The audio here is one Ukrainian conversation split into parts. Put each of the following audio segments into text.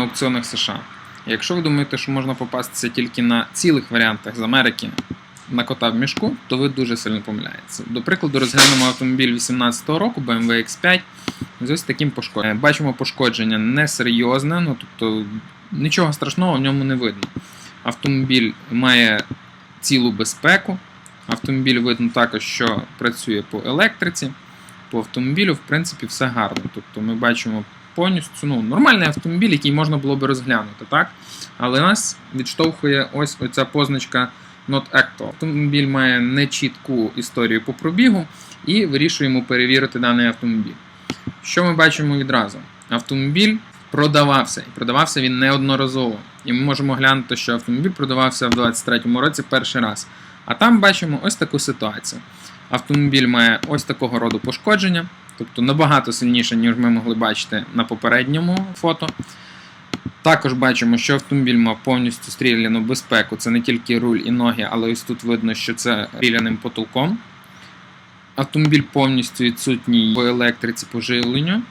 на аукціонах США. Якщо ви думаєте, що можна попастися тільки на цілих варіантах з Америки на кота в мішку, то ви дуже сильно помиляєтеся. До прикладу, розглянемо автомобіль 2018 року BMW X5 з ось таким пошкодженням. Бачимо пошкодження несерйозне, ну тобто нічого страшного в ньому не видно. Автомобіль має цілу безпеку. Автомобіль видно також, що працює по електриці. По автомобілю, в принципі, все гарно. Тобто ми бачимо повністю ну, нормальний автомобіль, який можна було би розглянути, так? Але нас відштовхує ось оця позначка Not Active. Автомобіль має нечітку історію по пробігу і вирішуємо перевірити даний автомобіль. Що ми бачимо відразу? Автомобіль продавався, і продавався він неодноразово. І ми можемо глянути, що автомобіль продавався в 2023 році перший раз. А там бачимо ось таку ситуацію. Автомобіль має ось такого роду пошкодження, тобто набагато сильніше, ніж ми могли бачити на попередньому фото. Також бачимо, що автомобіль мав повністю стріляну безпеку. Це не тільки руль і ноги, але ось тут видно, що це стріляним потолком. Автомобіль повністю відсутній по електриці по живленню.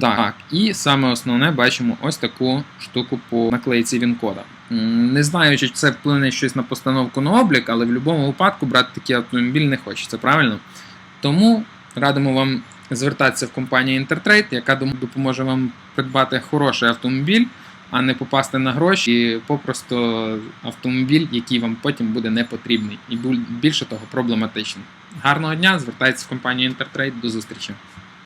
Так, і саме основне бачимо ось таку штуку по наклейці Вінкода. Не знаю, чи це вплине щось на постановку на облік, але в будь-якому випадку брати такий автомобіль не хочеться, правильно? Тому радимо вам звертатися в компанію Intertrade, яка допоможе вам придбати хороший автомобіль, а не попасти на гроші попросту автомобіль, який вам потім буде не потрібний і більше того проблематичний. Гарного дня, звертайтеся в компанію Intertrade, до зустрічі.